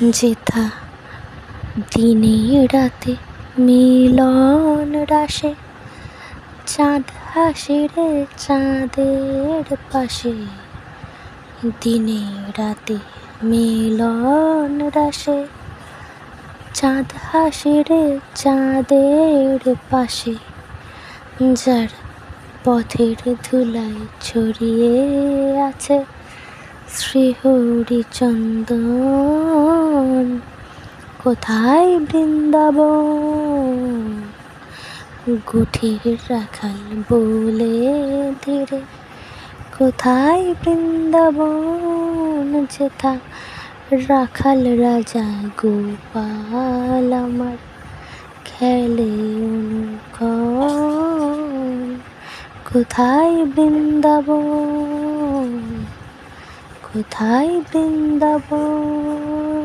যেথা দিনে রাতে মিলন রাশে, চাঁদ হাসে রে চাঁদের পাশে। দিনে রাতে মিলন রাশে, চাঁদ হাসে রে চাঁদের পাশে। যার পথের ধুলায় ছড়িয়ে আছে শ্রীহরি চন্দন কোথায় বৃন্দাবন? গুঠির রাখাল বলে ধীরে, কোথায় বৃন্দাবন? যেথা রাখাল রাজা গোপাল আমার খেলে অনুক্ষণ কোথায় বৃন্দাবন? 不対弁だぼ